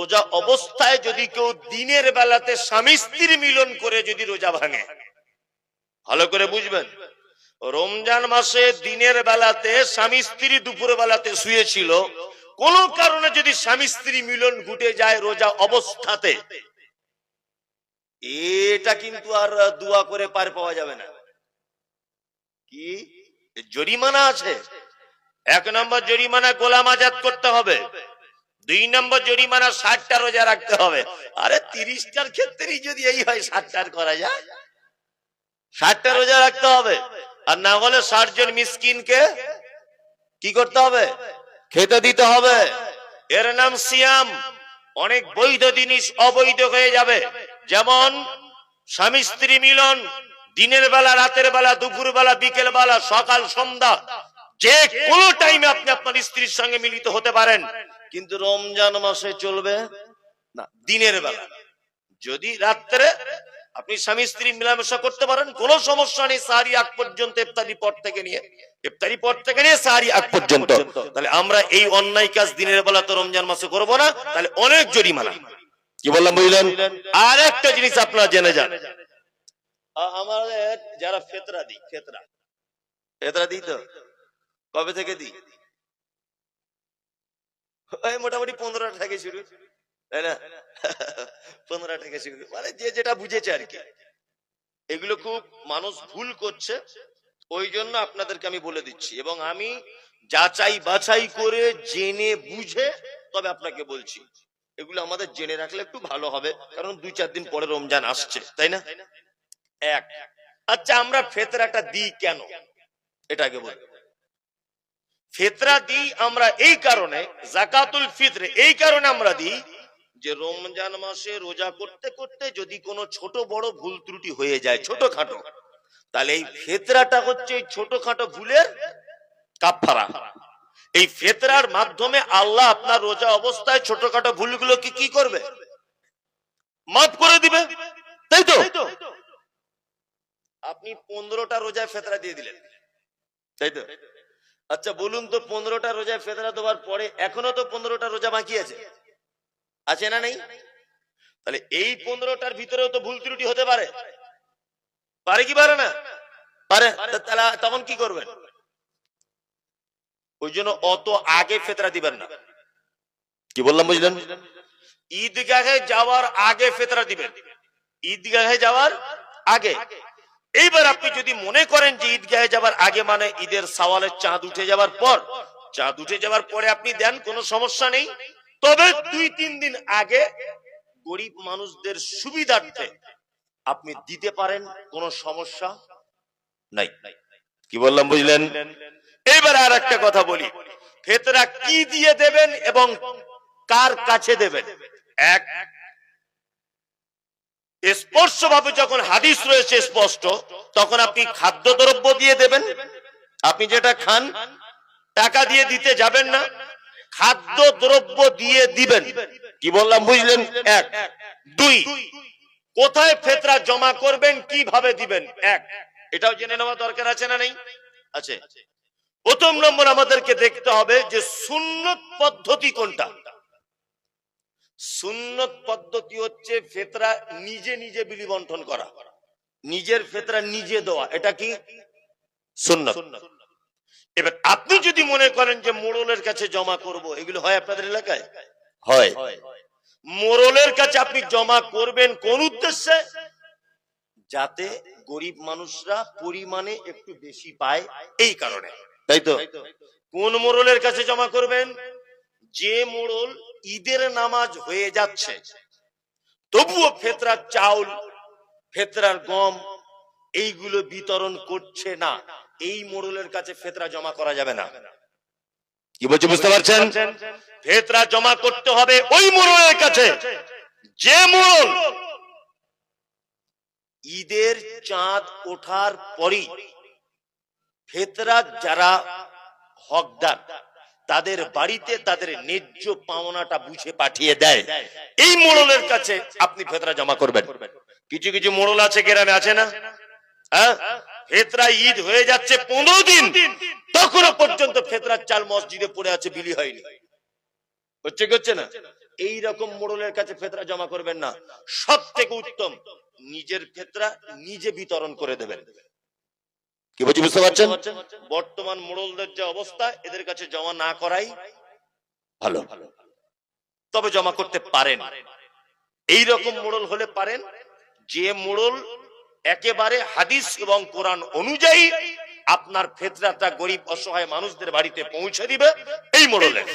রোজা অবস্থায় যদি কেউ দিনের বেলাতে স্বামী স্ত্রী মিলন করে যদি রোজা ভাঙে। ভালো করে বুঝবেন। রমজান মাসে দিনের বেলাতে স্বামী স্ত্রী দুপুর বেলাতে শুয়েছিল। কোন কারণে যদি স্বামী স্ত্রী মিলন ঘটে যায় রোজা অবস্থাতে, এটা কিন্তু আর দোয়া করে পার পাওয়া যাবে না। কি? জরিমানা আছে। এক নম্বর জরিমানা গোলাম আজাদ করতে হবে। দুই নম্বর জরিমানা ষাটটা রোজা রাখতে হবে। আরে তিরিশটার ক্ষেত্রেই যদি এই হয়, ষাটটার করা যায়। ষাটটা রোজা রাখতে হবে। আর না হলে ষাট জন মিসকিনকে কি করতে হবে? খেতে দিতে হবে। এর নাম সিয়াম। অনেক বৈধ জিনিস অবৈধ হয়ে যাবে। যেমন স্বামী স্ত্রী মিলন, দিনের বেলা, রাতের বেলা, দুপুর বেলা, বিকেল বেলা, সকাল, সন্ধ্যা, যে কোনো টাইমে আপনি আপনার স্ত্রীর সঙ্গে মিলিত হতে পারেন। কিন্তু রমজান মাসে চলবে না, দিনের বেলা। যদি রাত্রে আপনি স্বামী, স্ত্রী মিলামেশা করতে পারেন, কোনো সমস্যা নেই সারি আগ পর্যন্ত ইফতারি পর থেকে নিয়ে। ইফতারি পর থেকে নিয়ে সারি আগ পর্যন্ত। তাহলে আমরা এই অন্যায় কাজ দিনের বেলা তো রমজান মাসে করব না, তাহলে অনেক জরিমানা। কি বললাম, বুঝলেন? আর একটা জিনিস আপনারা জেনে যান। আমাদের যারা ফেতরা দিই, ফেতরা। ফেতরা দিই তো? কবে থেকে দিই? মোটামুটি পনেরো থেকে শুরু, তাই না? পনেরো থেকে শুরু। মানে যে যেটা বুঝেছে আর কি। এগুলো খুব মানুষ ভুল করছে, ওই জন্য আপনাদেরকে আমি বলে দিচ্ছি। এবং আমি যাচাই বাছাই করে জেনে বুঝে তবে আপনাকে বলছি, এগুলো আমাদের জেনে রাখলে একটু ভালো হবে, কারণ দুই চার দিন পরে রমজান আসছে, তাই না? এক। আচ্ছা আমরা ফেতরাটা দিই কেন? এটাকে বল ফেতরা দিই আমরা এই কারণে, জাকাতুল ফিতরে এই কারণে আমরা দিই যে রমজান মাসে রোজা করতে করতে যদি কোনো ছোট বড় ভুল ত্রুটি হয়ে যায়, ছোটখাটো, তাহলে এই ফেতরাটা হচ্ছে এই ছোটখাটো ভুলের কাফারা এই ফেতরার মাধ্যমে আল্লাহ আপনার রোজা অবস্থায় ছোটখাটো ভুলগুলোকে কি করবে? মাফ করে দিবে। তাই তো? আপনি পনেরোটা রোজায় ফেতরা দিয়ে দিলেন। তাই তো? আচ্ছা বলুন তো পনেরোটা রোজায় ফেতরা দেওয়ার পরে এখনও তো পনেরোটা রোজা বাকি আছে? আছে না নেই? তাহলে এই পনেরোটার ভিতরেও তো ভুল ত্রুটি হতে পারে। পারে কি পারে না? পারে। তাহলে তখন কি করবেন? ওই জন্য অত আগে ফেতরা দিবেন না। কি বললাম, বুঝলেন? ঈদগাহে যাওয়ার আগে ফেতরা দিবেন। ঈদগাহে যাওয়ার আগে। এইবার আপনি যদি মনে করেন যে ঈদগাহে যাওয়ার আগে মানে ঈদের সওয়ালের চাঁদ উঠে যাওয়ার পর, চাঁদ উঠে যাওয়ার পরে আপনি দেন, কোনো সমস্যা নেই। তবে দুই, তিন দিন আগে গরিব মানুষদের সুবিধার্থে আপনি দিতে পারেন, কোনো সমস্যা নাই। কি বললাম, বুঝলেন? এবার আর একটা কথা বলি। ফেতরা কি দিয়ে দেবেন এবং কার কাছে দেবেন? এক স্পষ্ট ভাবে যখন হাদিস রয়েছে স্পষ্ট, তখন আপনি খাদ্য দ্রব্য দিয়ে দেবেন। আপনি যেটা খান, টাকা দিয়ে দিতে যাবেন না। খাদ্য দ্রব্য দিয়ে দিবেন। কি বললাম, বুঝলেন? এক। দুই। কোথায় ফেতরা জমা করবেন, কীভাবে দিবেন? এক। এটাও জেনে নেওয়া দরকার আছে না নেই? আছে। প্রথম নম্বর আমাদেরকে দেখতে হবে যে সুন্নত পদ্ধতি কোনটা? সুন্নত পদ্ধতি হচ্ছে ফেতরা নিজে নিজে বিলি বন্টন করা। নিজের ফেতরা নিজে দেওয়া। এটা কি? সুন্নত। এবার আপনি যদি মনে করেন যে মোড়লের কাছে জমা করব, এগুলো হয় আপনাদের এলাকায়? হয়। মোড়লের কাছে আপনি জমা করবেন কোন উদ্দেশ্যে? যাতে গরিব মানুষরা পরিমাণে একটু বেশি পায় এই কারণে। তাই তো? কোন মোড়লের কাছে জমা করবেন? যে মোড়ল ঈদের নামাজ হয়ে যাচ্ছে। তবুও ফেতরার চাউল, ফেতরার গম, এইগুলো বিতরণ করছে না। এই মোড়লের কাছে ফেতরা জমা করা যাবে না। কি বুঝতে পারছেন? ফেতরা জমা করতে হবে ওই মোড়লের কাছে। যে মোড়ল ঈদের চাঁদ ওঠার পরই ফেতরা যারা হকদার তাদের বাড়িতে তাদের ন্যায্য পাওনাটা বুঝে পাঠিয়ে দেয়। এই মোড়লের কাছে আপনি ফেতরা জমা করবেন। কিছু কিছু মোড়ল আছে, গ্রামে আছে না? হ্যাঁ? ঈদ হয়ে যাচ্ছে পনেরো দিন। তখনও পর্যন্ত ফেতরার চাল মসজিদে পড়ে আছে, বিলি হয়নি। হচ্ছে কি হচ্ছে না? এই রকম মোড়লের কাছে ফেতরা জমা করবেন না। সব থেকে উত্তম, নিজের ফেতরা নিজে বিতরণ করে দেবেন। কি বলছি, বুঝতে পারছেন? বর্তমান মোড়লদের যে অবস্থা, এদের কাছে জমা না করাই ভালো। তবে জমা করতে পারেন। এই রকম মোড়ল হলে পারেন, যে মোড়ল একেবারে হাদিস এবং কোরআন অনুযায়ী আপনার ফেতরাটা গরিব, অসহায় মানুষদের বাড়িতে পৌঁছে দিবে, এই মোড়লের।